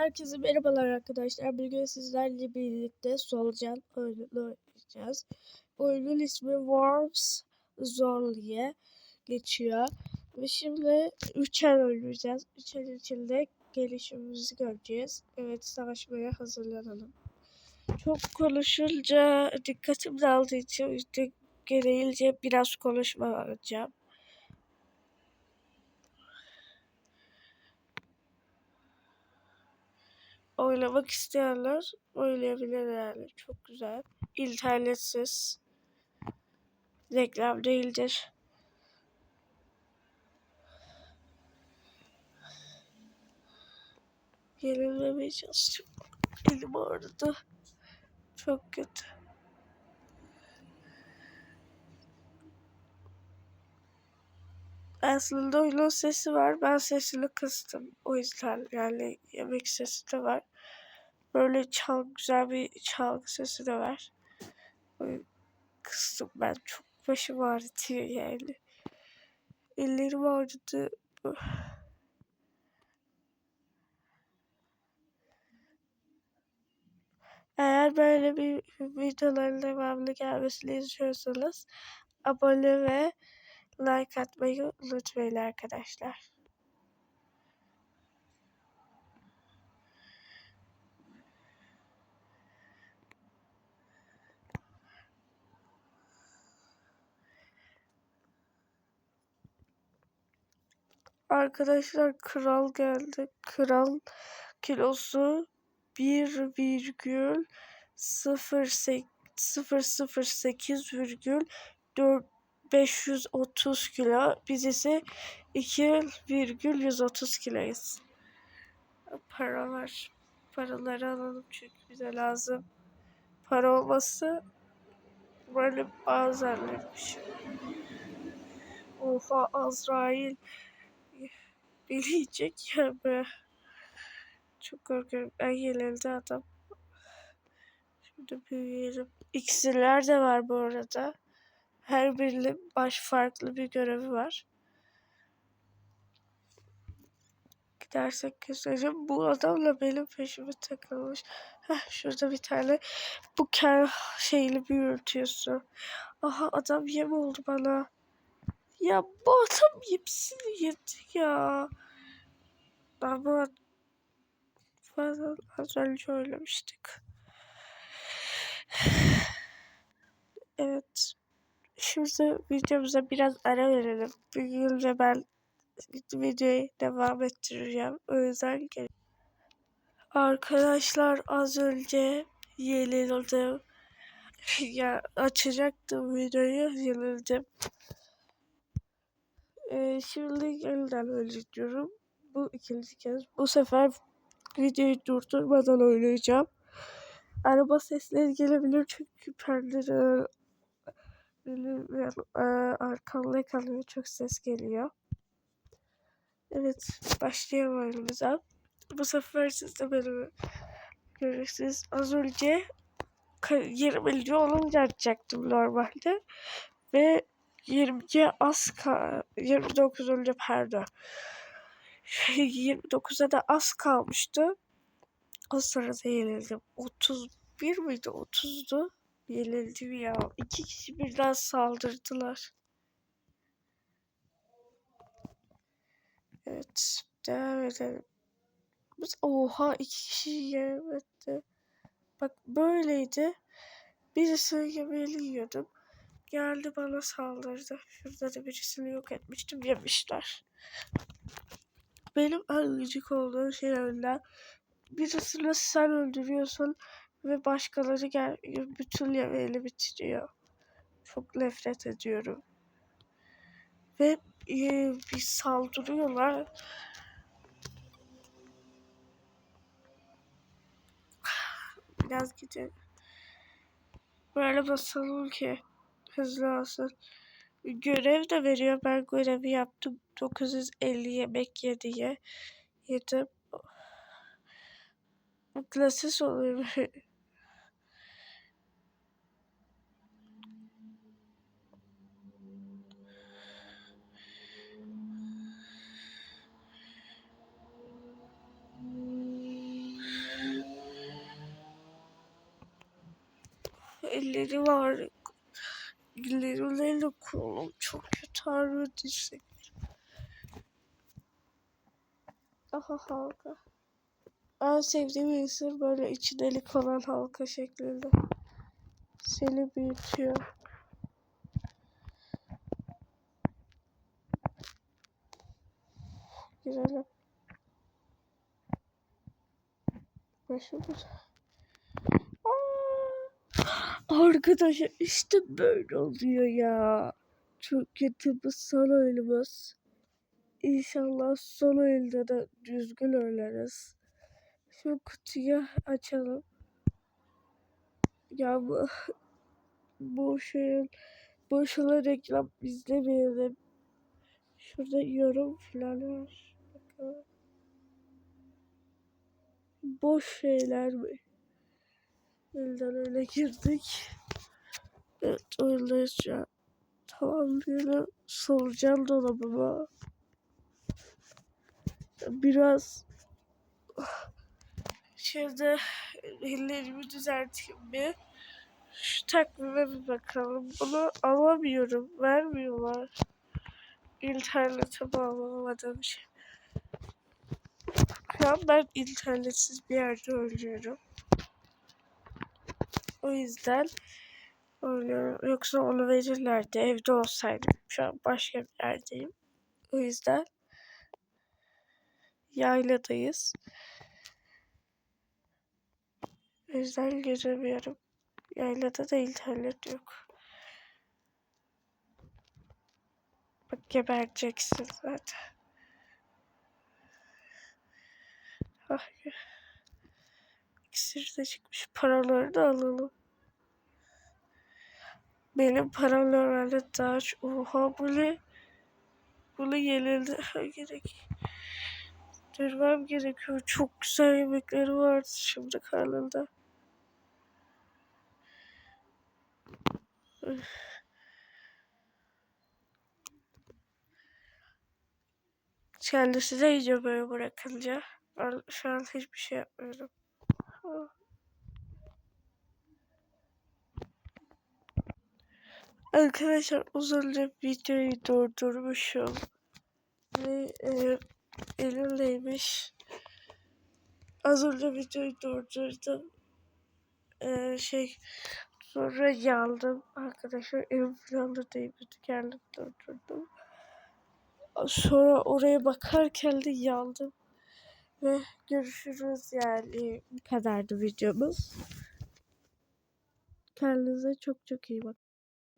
Herkese merhabalar arkadaşlar. Bugün sizlerle birlikte solucan oyununu oynayacağız. Oyunun ismi Worms Zorlu'ya geçiyor. Ve şimdi 3 el oynayacağız. 3 el içinde gelişimimizi göreceğiz. Evet savaşmaya hazırlanalım. Çok konuşunca dikkatim dağıldığı için gereğince biraz konuşma yapacağım. Oynamak isteyenler oynayabilir yani. Çok güzel. İnternetsiz. Reklam değildir. Yenilmemeye çalışıyorum. Elim ağrıdı. Çok kötü. Aslında oyunun sesi var. Ben sesini kıstım. O yüzden yani yemek sesi de var. Böyle çal güzel bir çalgı sesi de var. Kıstım ben. Çok başım ağrıtıyor yani. Ellerim ağrıdı. Eğer böyle bir videoların devamlı gelmesini istiyorsanız abone ve like atmayı unutmayın arkadaşlar. Arkadaşlar kral geldi. Kral kilosu 1,008 virgül 530 kilo. Biz ise 2,130 kiloyuz. Para var. Paraları alalım çünkü bize lazım. Para olması böyle bazılarıymış. Oha Azrail beni yiyecek ya be. Çok korkuyorum. En yenildi adam. Şimdi büyüyelim. İksirler de var bu arada. Her birinin baş farklı bir görevi var. Gidersek göstereceğim. Bu adamla benim peşime takılmış. Heh, şurada bir tane bu kel şeyli büyütüyorsun. Aha adam yem oldu bana. Ya bu adam hepsini yedi ya. Ama falan az önce oynamıştık. Evet. Şimdi videomuza biraz ara verelim. Bugün de ben videoyu devam ettireceğim. O yüzden gel Arkadaşlar az önce yenildim. ya açacaktım videoyu yenildim. Ee, şimdi yeniden öyle Bu ikinci kez. Bu sefer videoyu durdurmadan oynayacağım. Araba sesleri gelebilir çünkü perdede böyle e, arkamda kalıyor çok ses geliyor. Evet başlayalım oyunumuza. Bu sefer siz de beni görürsünüz. Az önce 20. olunca açacaktım normalde. Ve 20'ye az ka 29 olunca pardon. 29'a da az kalmıştı. O sırada yenildim. 31 miydi? 30'du. Yenildim ya. İki kişi birden saldırdılar. Evet. Devam edelim. Biz, oha iki kişi yemedi. Bak böyleydi. Birisi yemeğini yiyordum. Geldi bana saldırdı. Şurada da birisini yok etmiştim. Yemişler. Benim en gıcık olduğum şeylerden birisini sen öldürüyorsun ve başkaları gel bütün yemeğini bitiriyor. Çok nefret ediyorum. Ve e, bir saldırıyorlar. Biraz gidelim. Böyle basalım ki hızlı olsun. Görev de veriyor. Ben görevi yaptım. 950 yemek ye diye yedim. Klasız oluyor. elleri var. Ellerimle kolum çok kötü ağrıyor dirsek. Aha halka. En sevdiğim isim böyle içi delik olan halka şeklinde. Seni büyütüyor. Girelim. Başımız. Arkadaşlar işte böyle oluyor ya. Çok kötü bu son oyunumuz. İnşallah son oyunda da düzgün oynarız. Şu kutuyu açalım. Ya bu bu şeyin boşuna reklam izlemeyelim. Şurada yorum falan var. Boş şeyler mi? Elden öyle girdik. Evet oyundayız. Tamam diyelim. Soracağım dolabıma. Biraz Şimdi ellerimi düzelteyim bir. Şu takvime bir bakalım. Bunu alamıyorum. Vermiyorlar. İnternete bağlanamadığım şey. An ben internetsiz bir yerde oynuyorum. O yüzden oynuyorum. Yoksa onu verirlerdi. Evde olsaydım. Şu an başka bir yerdeyim. O yüzden yayladayız. O yüzden giremiyorum. Yaylada da internet yok. Bak gebereceksin zaten. Ah, İksir de çıkmış. Paraları da alalım. Benim param normalde daha çok... Oha bu ne? Bunu yenildi. gerek. Durmam gerekiyor. Çok güzel yemekleri vardı şimdi karnında. Kendisi de iyice böyle bırakınca. Ben şu an hiçbir şey yapmıyorum. Arkadaşlar az önce videoyu durdurmuşum. Ve e, elimdeymiş. Az önce videoyu durdurdum. E, şey sonra yandım. Arkadaşlar elim falan da değmedi. Durdurdum. Sonra oraya bakarken de yandım. Ve görüşürüz yani. Bu kadardı videomuz. Kendinize çok çok iyi bakın.